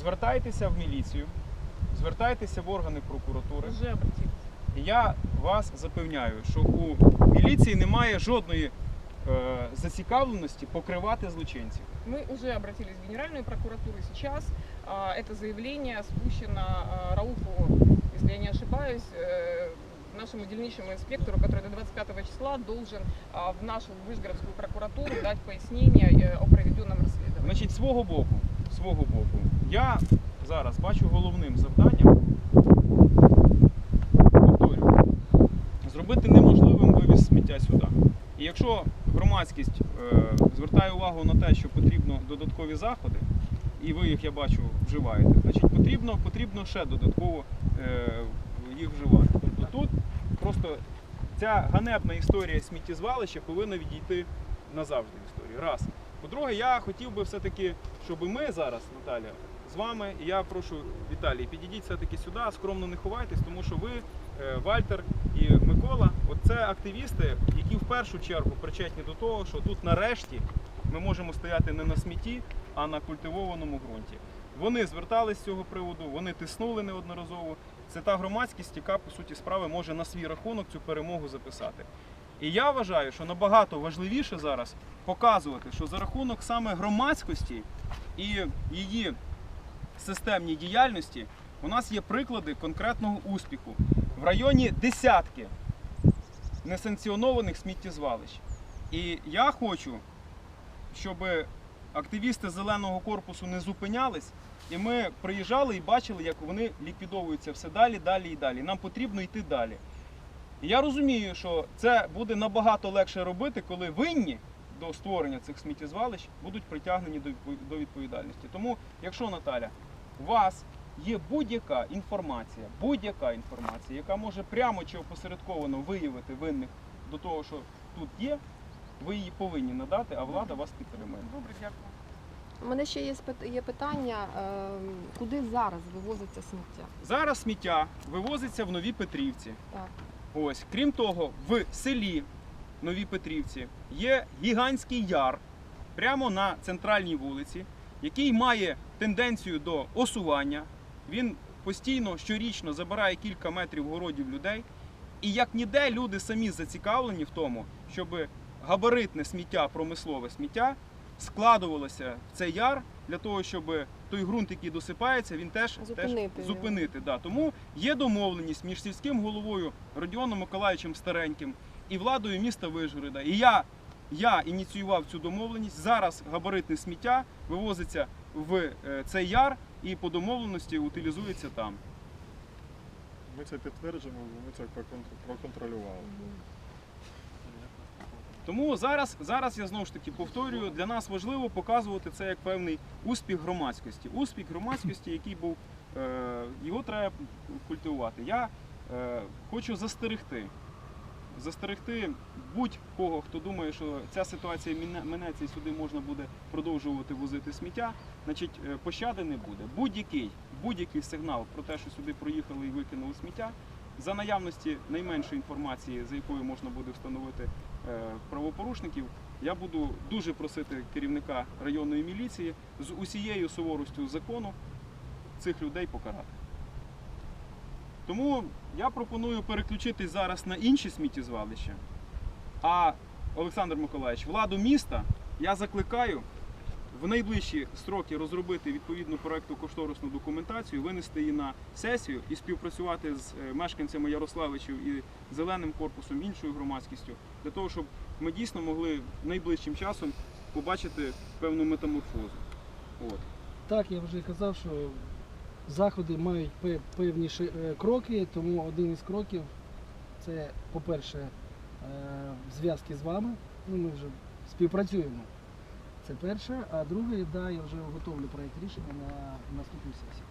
звертайтеся в міліцію, звертайтеся в органи прокуратури. Уже обратились. І я вас запевняю, що у міліції немає жодної е, зацікавленості покривати злочинців. Мы уже обратились в Генеральную прокуратуру сейчас. А, Это заявление спущено а, Рауфу, если я не ошибаюсь, э, нашему дельничному инспектору, который до 25 числа должен а, в нашу Вышгородскую прокуратуру дать пояснение э, о проведенном расследовании. Значить, свого боку, свого боку, я зараз бачу головним завданням, повторю, зробити неможливим вивіз сміття сюди. І якщо громадськість е, звертає увагу на те, що потрібно додаткові заходи, і ви їх, я бачу, вживаєте, значить потрібно, потрібно ще додатково е, їх вживати. Тобто тут просто ця ганебна історія сміттєзвалища повинна відійти назавжди в історії. Раз. По-друге, я хотів би все-таки, щоб ми зараз, Наталя, з вами, і я прошу Віталій, підійдіть все-таки сюди, скромно не ховайтесь, тому що ви, е, Вальтер і Микола, це активісти, які в першу чергу причетні до того, що тут нарешті ми можемо стояти не на смітті, а на культивованому ґрунті. Вони звертались з цього приводу, вони тиснули неодноразово. Це та громадськість, яка по суті справи може на свій рахунок цю перемогу записати. І я вважаю, що набагато важливіше зараз показувати, що за рахунок саме громадськості і її системній діяльності у нас є приклади конкретного успіху в районі десятки несанкціонованих сміттєзвалищ. І я хочу, щоб активісти зеленого корпусу не зупинялись, і ми приїжджали і бачили, як вони ліквідовуються все далі, далі і далі. Нам потрібно йти далі. І я розумію, що це буде набагато легше робити, коли винні до створення цих сміттєзвалищ будуть притягнені до відпо- до відповідальності. Тому, якщо Наталя, у вас є будь-яка інформація, будь-яка інформація, яка може прямо чи опосередковано виявити винних до того, що тут є, ви її повинні надати, а влада вас підтримує. Добре, дякую. У мене ще є питання, ем, куди зараз вивозиться сміття? Зараз сміття вивозиться в Нові Петрівці. Так. Ось, крім того, в селі Нові Петрівці є гігантський яр прямо на центральній вулиці, який має тенденцію до осування. Він постійно щорічно забирає кілька метрів городів людей. І як ніде люди самі зацікавлені в тому, щоб габаритне сміття, промислове сміття складувалося в цей яр для того, щоб той ґрунт, який досипається, він теж Зупинити теж зупинити. Да. Тому є домовленість між сільським головою Родіоном Миколаївичем Стареньким і владою міста Вижгорода. І я, я ініціював цю домовленість. Зараз габаритне сміття вивозиться в е, цей яр і по домовленості утилізується там. Ми це підтверджуємо, ми це проконтролювали. Тому зараз, зараз я знову ж таки повторюю, для нас важливо показувати це як певний успіх громадськості. Успіх громадськості, який був, е, його треба культивувати. Я е, хочу застерегти. Застерегти будь-кого, хто думає, що ця ситуація минеться і сюди можна буде продовжувати возити сміття, значить е, пощади не буде. Будь-який, будь-який сигнал про те, що сюди проїхали і викинули сміття, за наявності найменшої інформації, за якою можна буде встановити правопорушників, я буду дуже просити керівника районної міліції з усією суворостю закону цих людей покарати. Тому я пропоную переключитись зараз на інші сміттєзвалища. А Олександр Миколаївич, владу міста я закликаю в найближчі строки розробити відповідну проекту кошторисну документацію, винести її на сесію і співпрацювати з е, мешканцями Ярославичів і зеленим корпусом, іншою громадськістю, для того, щоб ми дійсно могли найближчим часом побачити певну метаморфозу. От. Так, я вже казав, що заходи мають певні е, кроки, тому один із кроків це, по-перше, е, зв'язки з вами. Ну, ми вже співпрацюємо. Це перше. А друге, да, я вже готовлю проєкт рішення на наступну сесію.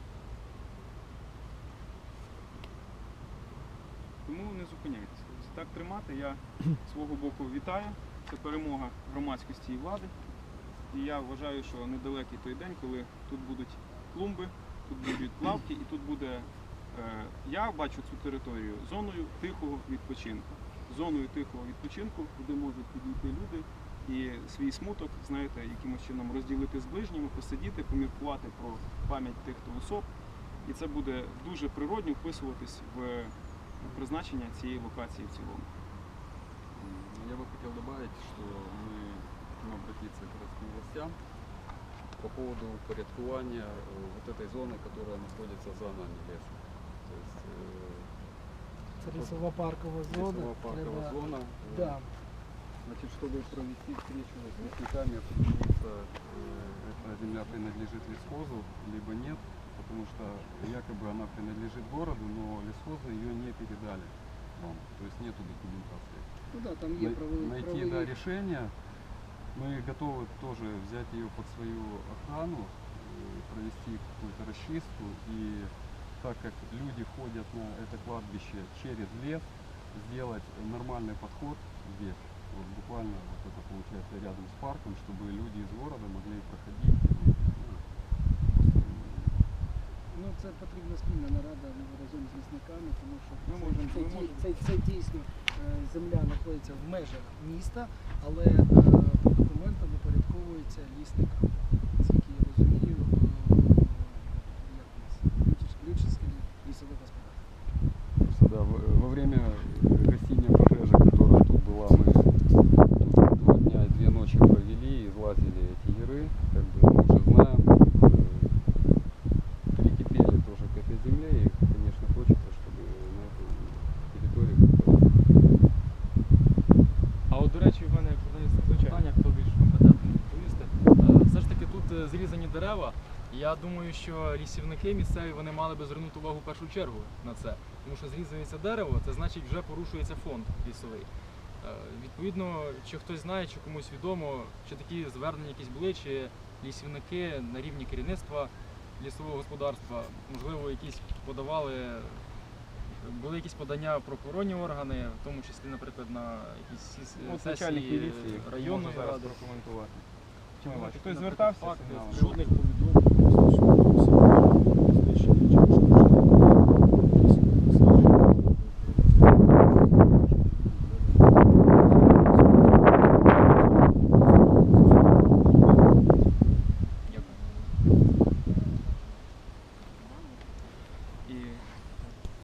Тому не зупиняйтеся. Так тримати я свого боку вітаю. Це перемога громадськості і влади. І я вважаю, що недалекий той день, коли тут будуть клумби, тут будуть лавки, і тут буде. е, Я бачу цю територію зоною тихого відпочинку. Зоною тихого відпочинку, куди можуть підійти люди і свій смуток, знаєте, якимось чином розділити з ближніми, посидіти, поміркувати про пам'ять тих, хто усоп. І це буде дуже природньо вписуватись в призначення цієї локації в цілому. М, Я бы хотел добавить, что мы хотим обратиться к городским властям по поводу упорядкования э, вот этой зоны, которая находится за нами лесом. То есть э, Це лісова паркова зона. лесово парковая треба- зона. э, Да. Значит, чтобы провести встречу с лесниками, определиться, э, эта земля принадлежит лесхозу, либо нет, потому что якобы она принадлежит городу, но лесхозы ее не передали вам, то есть нету документации. Ну да, там є Най- правові найти правові- да, решение. Мы готовы тоже взять ее под свою охрану, э, провести какую-то расчистку. И так как люди ходят на это кладбище через лес, сделать нормальный подход здесь. Вот буквально вот это получается рядом с парком, чтобы люди из города могли проходить. ну, Ну, це потрібна спільна нарада разом з лісниками, тому що Ми це, можемо- це, ми можемо. це, це дійсно е, земля знаходиться в межах міста, але е, по документам упорядковується лісникам. Я думаю, що лісівники місцеві вони мали би звернути увагу в першу чергу на це. Тому що зрізується дерево, це значить вже порушується фонд лісовий. Е, Відповідно, чи хтось знає, чи комусь відомо, чи такі звернення якісь були, чи лісівники на рівні керівництва лісового господарства, можливо, якісь подавали були якісь подання в правоохоронні органи, в тому числі, наприклад, на якісь сіс- От сесії районної зараз ради. прокоментувати. Чи Хтось звертався? факти Жодних повідомлень house.